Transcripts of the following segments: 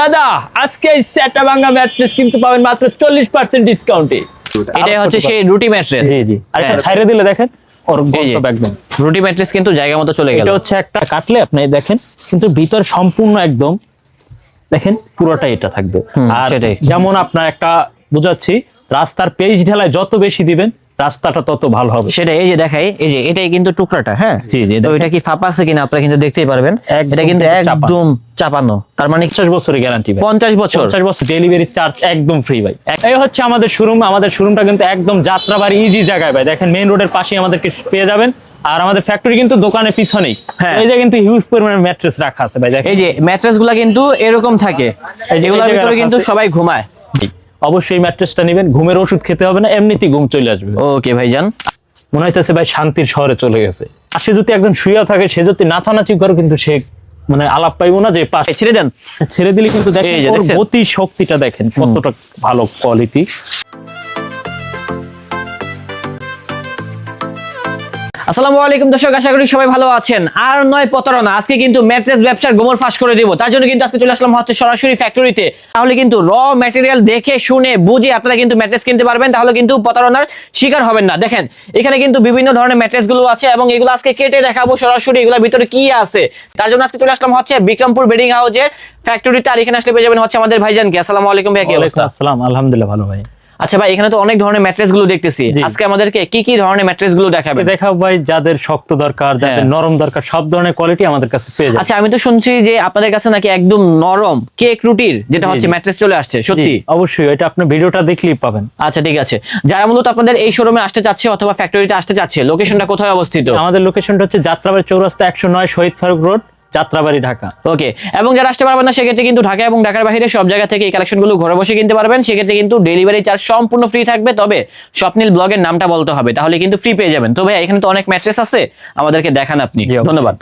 দাদা আজকে এই ভাঙ্গা ম্যাট্রেস কিন্তু পাবেন মাত্র চল্লিশ পার্সেন্ট ডিসকাউন্টে এটাই হচ্ছে সেই রুটি ম্যাট্রেস জি জি। আর হ্যাঁ। ছাইরে দিলে দেখেন ওর একদম। রুটি ম্যাট্রেস কিন্তু জায়গা মতো চলে গেল। এটা হচ্ছে একটা কাটলে আপনি দেখেন কিন্তু ভিতর সম্পূর্ণ একদম দেখেন পুরোটা এটা থাকবে। আর। যেমন আপনার একটা বুঝাচ্ছি রাস্তার পেজ ঢেলায় যত বেশি দিবেন রাস্তাটা তত ভালো হবে। সেটা এই যে দেখাই এই যে এটাই কিন্তু টুকরাটা হ্যাঁ? জি, জি, তো এটা কি ফাঁপা আছে কিনা আপনারা কিন্তু দেখতেই পারবেন। এটা কিন্তু। একদম চাপানো তার মানে পঞ্চাশ বছরের গ্যারান্টি পঞ্চাশ বছর। পঞ্চাশ বছর ডেলিভারি চার্জ একদম ফ্রি ভাই। এই হচ্ছে আমাদের শোরুম আমাদের শোরুমটা কিন্তু একদম যাত্রাবাড়ি ইজি জায়গায় ভাই। দেখেন মেইন রোডের পাশেই আমাদেরকে পেয়ে যাবেন। আর আমাদের ফ্যাক্টরি কিন্তু দোকানের পিছনেই। হ্যাঁ। এই যে কিন্তু হিউজ পরিমাণে ম্যাট্রেস রাখা আছে ভাই এই যে ম্যাট্রেসগুলা কিন্তু এরকম থাকে। এগুলোর ভিতরে কিন্তু সবাই ঘুমায়। অবশ্যই ম্যাট্রেসটা নেবেন। ঘুমের ওষুধ খেতে হবে না এমনিতেই ঘুম চলে আসবে। ওকে ভাইজান। মনে হইতেছে ভাই শান্তির শহরে চলে গেছে। আর সে যদি একজন শুয়ে থাকে সে যদি নাচানাচি করে কিন্তু সে মানে আলাপ পাইবো না যে পাশে ছেড়ে দেন ছেড়ে দিলে কিন্তু দেখেন? গতি শক্তিটা দেখেন কতটা ভালো কোয়ালিটি আসসালামু আলাইকুম দর্শক, আশা করি সবাই ভালো আছেন। আর নয় প্রতারণা, আজকে কিন্তু ম্যাট্রেস ব্যবসার গোমর ফাঁস করে দিব। তার জন্য কিন্তু আজকে চলে আসলাম হচ্ছে সরাসরি ফ্যাক্টরিতে তাহলে কিন্তু র ম্যাটেরিয়াল দেখে, শুনে, বুঝে আপনারা কিন্তু ম্যাট্রেস কিনতে পারবেন, তাহলে কিন্তু প্রতারণার শিকার হবেন না। দেখেন, এখানে কিন্তু বিভিন্ন ধরনের ম্যাট্রেসগুলো আছে এবং এগুলো আজকে কেটে দেখাবো সরাসরি এগুলোর ভিতরে কি আছে। তার জন্য আজকে চলে আসলাম হচ্ছে বিক্রমপুর বেডিং হাউসের ফ্যাক্টরিতে আর এখানে আসলে পেয়ে যাবেন হচ্ছে আমাদের ভাইজানকে। আসসালামু আলাইকুম ভাই, কি অবস্থা? আসসালাম, আলহামদুলিল্লাহ, ভালো ভাই। আচ্ছা ভাই এখানে তো অনেক ধরনের ম্যাট্রেসগুলো দেখতেছি। আজকে আমাদেরকে কি কি ধরনের ম্যাট্রেসগুলো দেখাবে দেখাও ভাই যাদের শক্ত দরকার যাদের হ্যাঁ। নরম দরকার সব ধরনের কোয়ালিটি আমাদের কাছে পেয়ে যাবে আচ্ছা আমি তো শুনছি যে আপনাদের কাছে নাকি একদম নরম কেক রুটির যেটা হচ্ছে ম্যাট্রেস চলে আসছে সত্যি? অবশ্যই এটা আপনি ভিডিওটা দেখলেই পাবেন। আচ্ছা ঠিক আছে। যারা মূলত আপনাদের এই শোরুমে আসতে চাচ্ছে অথবা ফ্যাক্টরিতে আসতে চাচ্ছে লোকেশনটা কোথায় অবস্থিত? আমাদের লোকেশনটা হচ্ছে যাত্রাবাড়ি চৌরাস্তা একশো নয় শহীদ ফারুক রোড যাত্রাবাড়ি ঢাকা। ওকে এবং যারা আসতে পারবেন না সেক্ষেত্রে কিন্তু ঢাকা এবং ঢাকার বাইরে সব জায়গা থেকে এই কালেকশনগুলো ঘরে বসে কিনতে পারবেন। সেক্ষেত্রে কিন্তু ডেলিভারি চার্জ সম্পূর্ণ ফ্রি থাকবে। তবে স্বপ্নিল ব্লগের নামটা বলতে হবে তাহলে কিন্তু ফ্রি পেয়ে যাবেন। তো ভাই এখানে তো অনেক ম্যাট্রেস আছে আমাদেরকে দেখান আপনি। ধন্যবাদ।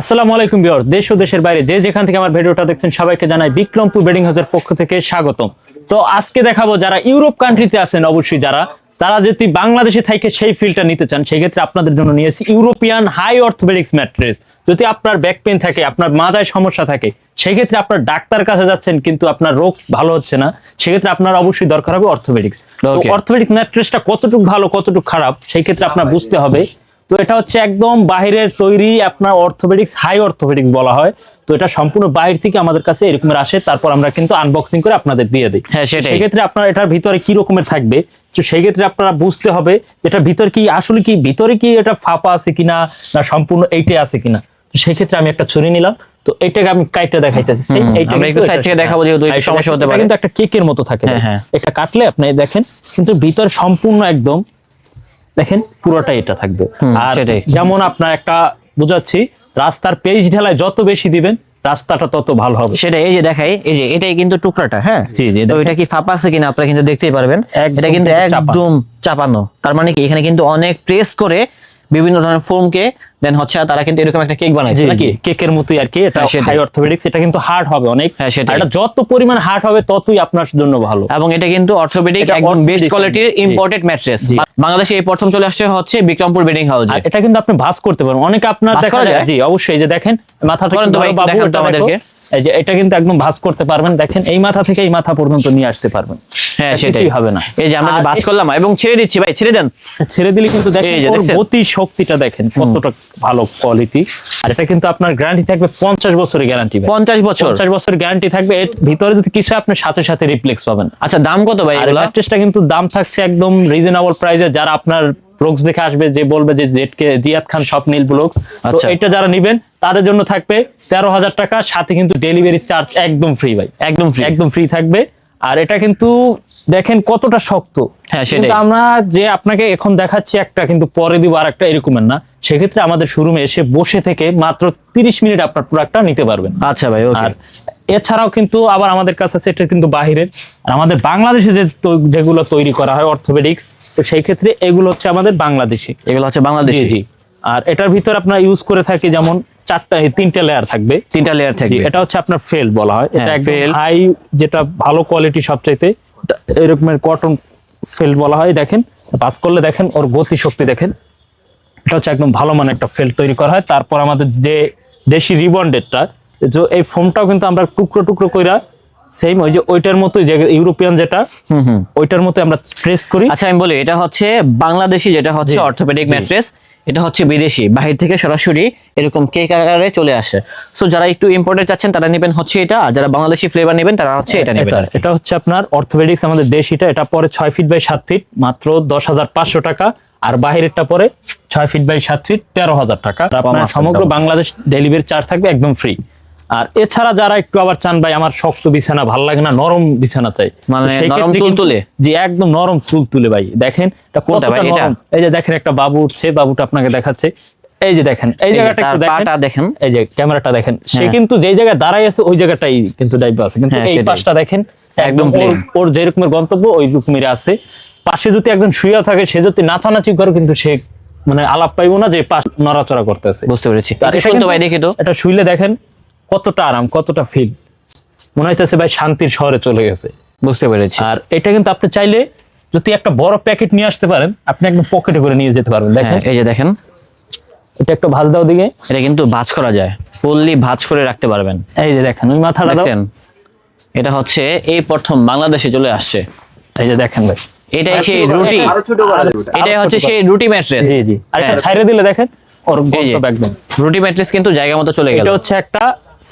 আসসালামু আলাইকুম বিয়র দেশ ও দেশের বাইরে যে যেখান থেকে আমার ভিডিওটা দেখছেন সবাইকে জানাই বিক্রমপুর বেডিং হাউসের পক্ষ থেকে স্বাগতম। তো আজকে দেখাবো যারা ইউরোপ কান্ট্রিতে আছেন অবশ্যই যারা তারা যদি বাংলাদেশে থেকে সেই ফিলটা নিতে চান সেক্ষেত্রে আপনাদের জন্য নিয়েছি ইউরোপিয়ান হাই অর্থোপেডিক্স ম্যাট্রেস যদি আপনার ব্যাক পেন থাকে আপনার মাথায় সমস্যা থাকে সেক্ষেত্রে আপনার ডাক্তার কাছে যাচ্ছেন কিন্তু আপনার রোগ ভালো হচ্ছে না সেক্ষেত্রে আপনার অবশ্যই দরকার হবে অর্থোপেডিক্স. অর্থোপেডিক্স ম্যাট্রেসটা কতটুকু ভালো কতটুকু খারাপ সেই ক্ষেত্রে আপনার বুঝতে হবে। তো এটা হচ্ছে একদম বাইরের তৈরি আপনার অর্থোপেডিক্স হাই অর্থোপেডিক্স বলা হয় তো এটা সম্পূর্ণ বাইরে থেকে আমাদের কাছে এরকমের আসে তারপর আমরা কিন্তু আনবক্সিং করে আপনাদের দিয়ে দিই হ্যাঁ, সেটাই। সেক্ষেত্রে আপনার এটার ভিতরে কি রকমের থাকবে তো সেই ক্ষেত্রে আপনারা বুঝতে হবে এটার ভিতর কি আসলে কি ভিতরে কি এটা ফাঁপা আছে কিনা না সম্পূর্ণ এইটাই আছে কিনা তো সেই ক্ষেত্রে আমি একটা ছুরি নিলাম তো এইটাকে আমি কাইটটা দেখাইতেছি এইটা আমরা একটু এটা- থেকে দেখাবো যেহেতু একটু হ্যাঁ, সমস্যা হতে পারে। কিন্তু একটা কেকের মতো থাকে হ্যাঁ, হ্যাঁ। এটা কাটলে আপনি দেখেন কিন্তু ভিতর সম্পূর্ণ একদম দেখেন পুরোটাই এটা থাকবে। আর যেমন আপনার একটা বুঝাচ্ছি রাস্তার পেজ ঢেলায় যত বেশি দিবেন রাস্তাটা তত ভালো হবে। সেটা এই যে দেখাই এই যে এটাই কিন্তু টুকরাটা হ্যাঁ? জি, জি, তো এটা কি ফাঁপা আছে কিনা আপনারা কিন্তু দেখতেই পারবেন। এটা কিন্তু। একদম চাপানো। তার মানে কি এখানে কিন্তু অনেক প্রেস করে বিভিন্ন ধরনের ফোমকে দেন হচ্ছে তারা কিন্তু এরকম একটা কেক বানাইছে নাকি? কেকের মতোই আর কি এটা হ্যাঁ, হাই অর্থোপেডিক্স এটা কিন্তু হার্ড হবে অনেক। হ্যাঁ। আর এটা যত পরিমাণ হার্ড হবে ততই আপনার জন্য ভালো। এবং এটা কিন্তু অর্থোপেডিক একদম বেস্ট কোয়ালিটির। ইম্পোর্টেড ম্যাট্রেস বাংলাদেশে এই প্রথম চলে আসছে হচ্ছে বিক্রমপুর বেডিং হাউস এটা কিন্তু আপনি ভাঁজ করতে পারবেন অনেকে আপনার দেখা যায়? জি অবশ্যই এই যে দেখেন মাথাটা কিন্তু বাবু, এটা আমাদেরকে। এই যে এটা কিন্তু একদম ভাঁজ করতে পারবেন। দেখেন এই মাথা থেকে এই মাথা পর্যন্ত নিয়ে আসতে পারবেন। হ্যাঁ সেটাই। হবে না। এই যে আমরা এ- করলাম এবং ছেড়ে দিচ্ছি ভাই ছেড়ে দেন। ছেড়ে দিলে কিন্তু দেখেন গতি শক্তিটা দেখেন কতটা ভালো কোয়ালিটি আর এটা কিন্তু আপনার গ্যারান্টি থাকবে পঞ্চাশ বছরের গ্যারান্টি পঞ্চাশ বছর? পঞ্চাশ বছর গ্যারান্টি থাকবে এর ভিতরে যদি কিছু আপনি সাথে সাথে রিপ্লেক্স পাবেন। আচ্ছা দাম কত ভাই আর কিন্তু দাম থাকছে একদম রিজনেবল প্রাইসে যারা আপনার ব্লগস দেখে আসবে যে বলবে যে জেটকে জিয়াদ খান সব নীল ব্লগস তো আচ্ছা। এটা যারা নিবেন তাদের জন্য থাকবে তেরো হাজার টাকা সাথে কিন্তু ডেলিভারি চার্জ একদম ফ্রি ভাই। একদম ফ্রি একদম ফ্রি থাকবে। আর এটা কিন্তু দেখেন কতটা শক্ত। হ্যাঁ, সেটাই। আমরা যে আপনাকে এখন দেখাচ্ছি একটা কিন্তু পরে দিব আর একটা এরকমের না সেক্ষেত্রে আমাদের শোরুমে এসে বসে থেকে মাত্র তিরিশ মিনিট আপনার প্রোডাক্টটা নিতে পারবেন। আচ্ছা ভাই আর এছাড়াও কিন্তু আবার আমাদের কাছে আছে এটা কিন্তু বাহিরের আর আমাদের বাংলাদেশে যে যেগুলো তৈরি করা হয় অর্থোপেডিক্স তো সেই ক্ষেত্রে এগুলো হচ্ছে আমাদের বাংলাদেশি। এগুলো হচ্ছে বাংলাদেশি। আর এটার ভিতর আপনার ইউজ করে থাকি যেমন চারটা তিনটে লেয়ার থাকবে। তিনটা লেয়ার থাকবে। এটা হচ্ছে আপনার ফেল বলা হয়। এটা হ্যাঁ, একদম হাই যেটা ভালো কোয়ালিটি সবচাইতে এরকমের কটন ফেল বলা হয়। দেখেন পাস করলে দেখেন ওর গতি শক্তি দেখেন। এটা হচ্ছে একদম ভালো মানের একটা ফেল তৈরি করা হয়। তারপর আমাদের যে দেশি রিবন্ডেডটা এই ফোমটাও কিন্তু আমরা টুকরো টুকরো কইরা সেম ওই যে ওইটার মতো ইউরোপিয়ান যেটা হুম হুম। ওইটার মতো আমরা প্রেস করি। আচ্ছা আমি বলি এটা হচ্ছে বাংলাদেশি যেটা হচ্ছে অর্থোপেডিক। ম্যাট্রেস এটা হচ্ছে বিদেশি। বাহির থেকে সরাসরি এরকম কেক আকারে চলে আসে। সো যারা একটু ইম্পোর্টেড চাচ্ছেন তারা নেবেন হচ্ছে এটা আর যারা বাংলাদেশি ফ্লেভার নেবেন তারা হচ্ছে এটা নেবেন এটা হচ্ছে আপনার অর্থোপেডিক্স আমাদের দেশিটা এটা পরে ছয় ফিট বাই সাত ফিট মাত্র দশ হাজার পাঁচশো টাকা আর বাহিরেরটা পরে ছয় ফিট বাই সাত ফিট তেরো হাজার টাকা। আপনার সমগ্র বাংলাদেশ ডেলিভারি চার্জ থাকবে একদম ফ্রি আর এছাড়া যারা একটু আবার চান ভাই আমার শক্ত বিছানা ভালো লাগে না নরম বিছানা চাই। মানে নরম তুলতুলে? জি একদম নরম তুলতুলে ভাই। দেখেন এটা কোনটা ভাই, এটা? এই যে দেখেন একটা বাবু উঠছে বাবুটা আপনাকে দেখাচ্ছে। এই যে দেখেন এই জায়গাটা একটু দেখেন। পাটা দেখেন। এই যে ক্যামেরাটা দেখেন। সে হ্যাঁ। কিন্তু যেই জায়গায় দাঁড়াই আছে ওই জায়গাটাই কিন্তু ডাইভ আছে। কিন্তু হ্যাঁ, এই পাশটা দেখেন একদম একদম ওর যে রকমের গন্তব্য ওই রকমের আছে। পাশে যদি একজন শুয়ে থাকে সে যদি নাচানাচি করে কিন্তু সে মানে আলাপ পাইবো না যে পাশ নড়াচড়া করতেছে। বুঝতে পেরেছি। এটা শুনতে ভাই দেখি তো। এটা শুইলে দেখেন কতটা আরাম কতটা ফিল মনে হইতেছে ভাই শান্তির শহরে চলে গেছে। বুঝতে পেরেছি। আর এটা কিন্তু আপনি চাইলে যদি একটা বড় প্যাকেট নিয়ে আসতে পারেন আপনি একদম পকেটে করে নিয়ে যেতে পারবেন। দেখেন। হ্যাঁ এই যে দেখেন। এটা একটু ভাজ দাও দিকে। এটা কিন্তু ভাঁজ করা যায়। ফুললি ভাঁজ করে রাখতে পারবেন। এই যে দেখেন ওই মাথাটা দাও। দেখছেন? এটা হচ্ছে এই প্রথম বাংলাদেশে চলে আসছে। এই যে দেখেন ভাই। এটাই সেই রুটি। আরও ছোট করা যাবে এটাই হচ্ছে সেই রুটি ম্যাট্রেস জি জি। আর এটা ছাইরে দিলে দেখেন। ওর একদম রুটি ম্যাট্রেস কিন্তু জায়গা মতো চলে গেল। এটা হচ্ছে একটা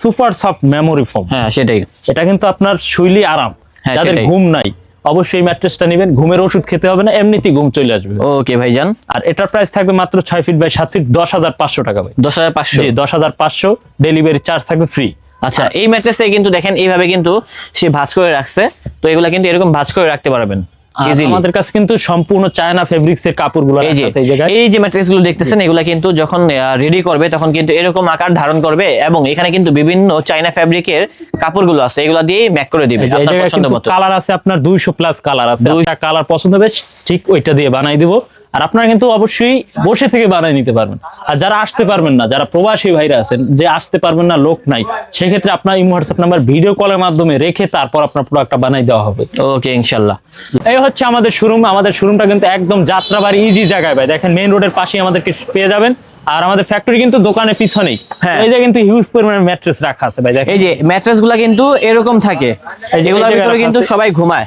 সুপার সফট মেমোরি ফোম হ্যাঁ সেটাই। এটা কিন্তু আপনার শুইলি আরাম। হ্যাঁ, যাদের ঘুম নাই অবশ্যই ম্যাট্রেসটা নেবেন। ঘুমের ওষুধ খেতে হবে না এমনিতেই ঘুম চলে আসবে। ওকে ভাইজান। আর এটার প্রাইস থাকবে মাত্র ছয় ফিট বাই সাত ফিট দশ হাজার পাঁচশো টাকা ভাই। দশ হাজার পাঁচশো? দশ হাজার পাঁচশো। ডেলিভারি চার্জ থাকবে ফ্রি আচ্ছা এই ম্যাট্রেসে কিন্তু দেখেন এইভাবে কিন্তু সে ভাঁজ করে রাখছে। তো এগুলা কিন্তু এরকম ভাঁজ করে রাখতে পারবেন। আমাদের কাছে কিন্তু সম্পূর্ণ চায়না ফেব্রিক্স এর কাপড়গুলো এই যে এই জায়গায়। এই যে ম্যাট্রেসগুলো দেখতেছেন এগুলা কিন্তু যখন রেডি করবে তখন কিন্তু এরকম আকার ধারণ করবে এবং এখানে কিন্তু বিভিন্ন চায়না ফ্যাব্রিকের কাপড়গুলো আছে এগুলা দিয়ে ম্যাক করে দিবে আপনার পছন্দ মতো। কালার আছে আপনার দুইশো প্লাস কালার আছে। দুইটা কালার পছন্দ হবে ঠিক ওইটা দিয়ে বানাই দিব। আর আপনারা কিন্তু অবশ্যই বসে থেকে বানাই নিতে পারবেন। আর যারা আসতে পারবেন না যারা প্রবাসী ভাইরা আছেন যে আসতে পারবেন না লোক নাই সেক্ষেত্রে আপনার এই হোয়াটসঅ্যাপ নাম্বার ভিডিও কলের মাধ্যমে রেখে তারপর আপনার প্রোডাক্টটা বানাই দেওয়া হবে। ওকে ইনশাল্লাহ এই হচ্ছে আমাদের শোরুম আমাদের শোরুমটা কিন্তু একদম যাত্রাবাড়ি ইজি জায়গায় ভাই। দেখেন মেইন রোডের পাশেই আমাদেরকে পেয়ে যাবেন। আর আমাদের ফ্যাক্টরি কিন্তু দোকানের পিছনেই। হ্যাঁ। এই যে কিন্তু হিউজ পরিমাণে ম্যাট্রেস রাখা আছে ভাই দেখেন। এই যে ম্যাট্রেসগুলা কিন্তু এরকম থাকে। এগুলোর ভিতরে কিন্তু সবাই ঘুমায়।